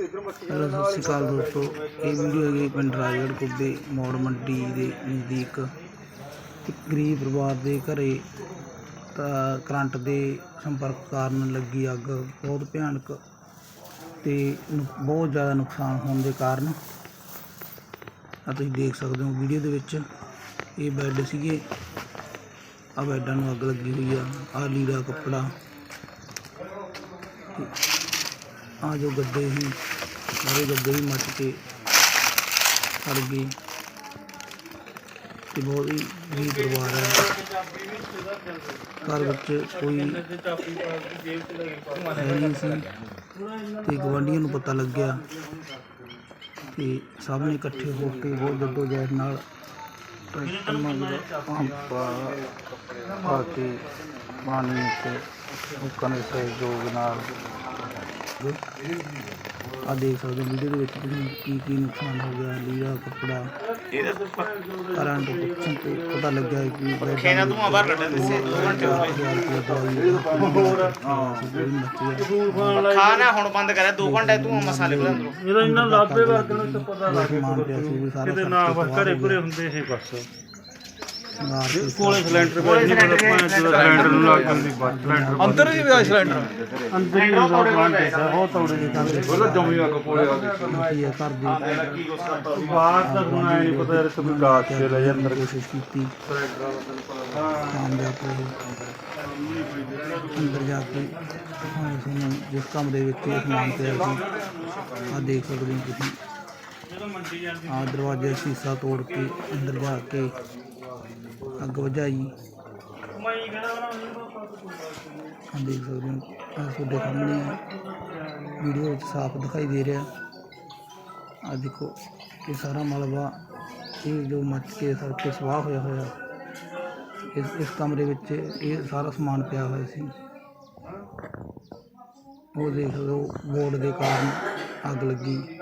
Hello, ਸਤਿ ਸ਼੍ਰੀ ਅਕਾਲ ਦੋਸਤੋ। ਇਹ ਵੀਡੀਓ ਹੈਗੀ ਪਿੰਡ ਰਾਜਗੜ੍ਹ ਕੁੱਬੇ ਮੌੜ ਮੰਡੀ ਦੇ ਨਜ਼ਦੀਕ। ਇੱਕ ਗਰੀਬ ਪਰਿਵਾਰ ਦੇ ਘਰੇ ਤਾਂ ਕਰੰਟ ਦੇ ਸੰਪਰਕ ਕਾਰਨ ਲੱਗੀ ਅੱਗ, ਬਹੁਤ ਭਿਆਨਕ ਤੇ ਨੁ- ਬਹੁਤ ਜ਼ਿਆਦਾ ਨੁਕਸਾਨ ਹੋਣ ਦੇ ਕਾਰਨ। ਆ ਤੁਸੀਂ ਦੇਖ ਸਕਦੇ ਹੋ ਵੀਡੀਓ ਦੇ ਵਿੱਚ। ਇਹ ਬੈੱਡ ਸੀਗੇ। ਆ ਬੈੱਡਾਂ ਨੂੰ ਅੱਗ ਲੱਗੀ ਹੋਈ ਆ। ਆ ਲੀੜਾ ਕੱਪੜਾ। ਆ ਜੋ ਗੱਦੇ ਸੀ, ਸਾਰੇ ਗੱਦੇ ਹੀ ਮੱਚ ਕੇ ਸੜ ਗਏ। ਤੇ ਬਹੁਤ ਹੀ ਗਰੀਬ ਪਰਿਵਾਰ ਹੈ। ਘਰ ਵਿੱਚ ਕੋਈ ਹੈ ਨਹੀਂ ਸੀ। ਤੇ ਗਵਾਂਢੀਆਂ ਨੂੰ ਪਤਾ ਲੱਗਿਆ ਤੇ ਸਭ ਨੇ ਇਕੱਠੇ ਹੋ ਕੇ ਬਹੁਤ ਜੱਦੋ-ਜਹਿਦ ਨਾਲ ਟਰੈਕਟਰਾਂ ਪਾ ਕੇ ਪਾਣੀ ਤੇ ਲੋਕਾਂ ਦੇ ਸਹਿਯੋਗ ਨਾਲ ਆ ਦੇਖ ਸਕਦੇ ਹੋ ਵੀਡੀਓ ਦੇ ਵਿੱਚ ਤੁਸੀਂ ਕੀ ਕੀ ਨੁਕਸਾਨ ਹੋ ਗਿਆ ਲੀੜਾ ਕੱਪੜਾ ਕਰੰਟ ਪੁੱਛਣ ਤੇ ਪਤਾ ਲੱਗਿਆ ਕਿ ਪੱਖੇ ਨਾਲ ਧੂਆਂ ਬਾਹਰ ਕੱਢਣ ਦੇ ਸੀ। 2 ਘੰਟੇ ਹੋ ਗਏ ਖਾਣਾ ਹੁਣ ਬੰਦ ਕਰਿਆ 2 ਘੰਟੇ ਤੂੰ ਮਸਾਲੇ ਬਣਾ ਅੰਦਰੋਂ। ਇਹਦਾ ਇੰਨਾ ਲਾਭੇ ਵਰਗ ਨੂੰ ਤਾਂ ਪਤਾ ਲੱਗ ਕਿਤੇ ਨਾ ਘਰੇ ਘਰੇ ਹੁੰਦੇ ਇਹ ਬਸ। ਕੋਲੇ ਕੋਲੇ ਸਿਲੰਡਰ ਕੋਲੇ ਸਿਲੰਡਰ ਨੂੰ ਲੱਗ ਜਾਂਦੀ ਬਸ ਸਿਲੰਡਰ ਅੰਦਰ ਹੀ ਪਿਆ ਸਿਲੰਡਰ? ਅੰਦਰ ਹੀ ਉਹ ਪਲਾਂਟ ਹੈ ਉਹ ਤੌੜੇ ਦੇ। ਬੋਲੋ ਜੰਮੀ ਅੱਗ ਕੋਲੇ ਆ ਕੀ ਹੈ ਘਰ ਦੀ? ਬਾਹਰ ਤਾਂ ਹੁਣ ਨਹੀਂ ਪਤਾ ਯਾਰ ਕੋਈ ਗਾਸ ਦੇ ਲੈ ਜਾ ਅੰਦਰ ਕੋਸ਼ਿਸ਼ ਕੀਤੀ। ਕਾਮਯਾਬ ਰਹੇ ਅੰਦਰ ਜਾ ਕੇ ਹਾਂ ਸਾਨੂੰ ਜਿਸ ਕਮਰੇ ਵਿੱਚ ਇਹ ਸਮਾਨ ਪਿਆ ਸੀ। ਆ ਦੇਖ ਸਕਦੇ ਹੋ ਤੁਸੀਂ। ਆ ਦਰਵਾਜ਼ੇ ਸ਼ੀਸ਼ਾ ਤੋੜ ਕੇ ਅੰਦਰ ਜਾ ਕੇ ਅੱਗ ਵਜਾਈ ਆ ਦੇਖ ਸਕਦੇ ਹੋ ਆ ਤੁਹਾਡੇ ਸਾਹਮਣੇ ਵੀਡੀਓ ਵਿੱਚ ਸਾਫ਼ ਦਿਖਾਈ ਦੇ ਰਿਹਾ। ਆ ਦੇਖੋ ਇਹ ਸਾਰਾ ਮਲਬਾ, ਇਹ ਜੋ ਮੱਚ ਕੇ ਸੜ ਕੇ ਸਵਾਹ ਹੋਇਆ ਹੋਇਆ, ਇਸ ਇਸ ਕਮਰੇ ਵਿੱਚ ਇਹ ਸਾਰਾ ਸਮਾਨ ਪਿਆ ਹੋਇਆ ਸੀ। ਉਹ ਦੇਖ ਲਓ, ਬੋਰਡ ਦੇ ਕਾਰਨ ਅੱਗ ਲੱਗੀ।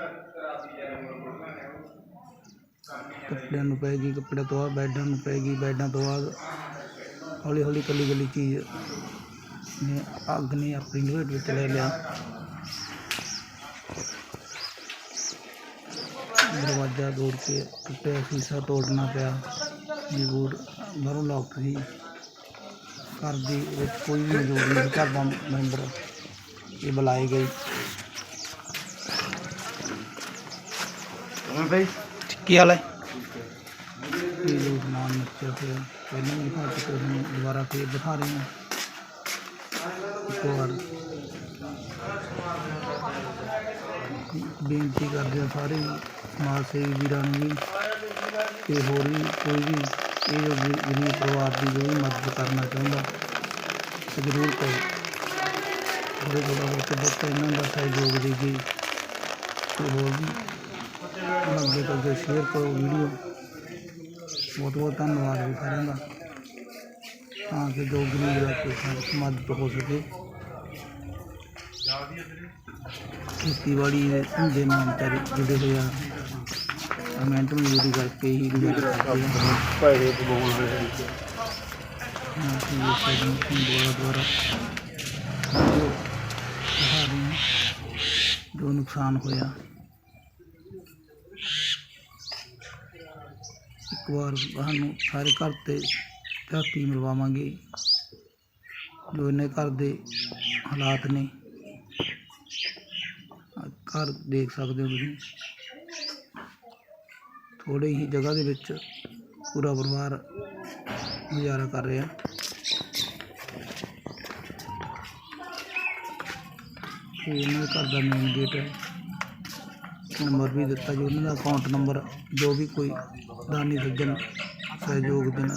ਕੱਪੜਿਆਂ ਨੂੰ ਪੈ ਗਈ ਕੱਪੜੇ ਤੋਂ ਬਾਅਦ ਬੈੱਡਾਂ ਨੂੰ ਪੈ ਗਈ ਬੈੱਡਾਂ ਤੋਂ ਬਾਅਦ ਹੌਲੀ ਹੌਲੀ ਕੱਲੀ ਕੱਲੀ ਚੀਜ਼ ਨੇ ਅੱਗ ਨੇ ਆਪਣੀ ਲਪੇਟ ਵਿੱਚ ਲੈ ਲਿਆ। ਦਰਵਾਜ਼ਾ ਤੋੜ ਕੇ ਟੁੱਟਿਆ ਸ਼ੀਸ਼ਾ ਤੋੜਨਾ ਪਿਆ ਮਜਬੂਰ ਬਾਹਰੋਂ ਲੌਕ ਸੀ। ਘਰ ਦੇ ਵਿੱਚ ਕੋਈ ਵੀ ਮੌਜੂਦ ਨਹੀਂ ਸੀ, ਘਰ ਦਾ ਮੈਂਬਰ ਇਹ ਬੁਲਾਏ ਗਏ। ਕੀ ਹਾਲ ਹੈ? ਇਹ ਲੋਕ ਨਾਮ ਨੱਚਿਆ ਹੋਇਆ ਪਹਿਲਾਂ ਵੀ ਦਿਖਾ ਚੁੱਕੇ ਹੁਣ ਦੁਬਾਰਾ ਫੇਰ ਬਿਠਾ ਰਹੇ ਹਾਂ। ਇੱਕ ਵਾਰ ਬੇਨਤੀ ਕਰਦੇ ਹਾਂ ਸਾਰੇ ਸਮਾਜ ਸੇਵੀ ਵੀਰਾਂ ਨੂੰ ਵੀ ਤੇ ਹੋਰ ਵੀ ਕੋਈ ਵੀ ਇਹ ਜੋ ਗਰੀਬ ਪਰਿਵਾਰ ਦੀ ਜੋ ਵੀ ਮਦਦ ਕਰਨਾ ਚਾਹੁੰਦਾ ਜ਼ਰੂਰ ਕਰੋ। ਥੋੜ੍ਹੇ ਥੋੜ੍ਹਾ ਬਹੁਤ ਬਹੁਤ ਇਹਨਾਂ ਦਾ ਸਹਿਯੋਗ ਦੇ ਕੇ ਤੇ ਹੋਰ ਵੀ ਅੱਗੇ ਤੋਂ ਅੱਗੇ ਸ਼ੇਅਰ ਕਰੋ ਵੀਡੀਓ। ਬਹੁਤ ਬਹੁਤ ਧੰਨਵਾਦ ਜੀ ਸਾਰਿਆਂ ਦਾ। ਤਾਂ ਕਿ ਜੋ ਗਰੀਬ ਦਾ ਕੋਈ ਮਦਦ ਹੋ ਸਕੇ। ਖੇਤੀਬਾੜੀ ਦੇ ਧੰਦੇ ਨਾਲ ਵਿਚਾਰੇ ਜੁੜੇ ਹੋਏ ਆ। ਮਿਹਨਤ ਮਜ਼ਦੂਰੀ ਕਰਕੇ ਹੀ ਗੁਜ਼ਾਰਾ ਕਰਦੇ ਆ। ਪੈਸੇ ਬੋਲ ਰਹੇ ਹਾਂ ਤੇ ਇਹ ਸਾਡੀ ਦੁਆਰਾ ਦੁਆਰਾ ਜੋ ਦਿਖਾ ਰਹੇ ਹਾਂ, ਜੋ ਨੁਕਸਾਨ ਹੋਇਆ। ਇੱਕ ਵਾਰ ਸਾਨੂੰ ਸਾਰੇ ਘਰ ਤੇ ਝਾਤੀ ਮਿਲਵਾਵਾਂਗੇ। ਜੋ ਇਹਨੇ ਘਰ ਦੇ ਹਾਲਾਤ ਨੇ ਘਰ ਦੇਖ ਸਕਦੇ ਹੋ ਤੁਸੀਂ। ਥੋੜੇ ਹੀ ਜਗ੍ਹਾ ਦੇ ਵਿੱਚ ਪੂਰਾ ਪਰਿਵਾਰ ਗੁਜ਼ਾਰਾ ਕਰ ਰਿਹਾ। ਤੇ ਇਹਨਾਂ ਦੇ ਘਰ ਦਾ ਮੇਨ ਗੇਟ ਹੈ। ਨੰਬਰ ਵੀ ਦਿੱਤਾ ਜੀ, ਉਹਨਾਂ ਦਾ ਅਕਾਊਂਟ ਨੰਬਰ ਜੋ ਵੀ ਕੋਈ ਦਾਨੀ ਸੱਜਣ, ਸਹਿਯੋਗ ਦੇਣ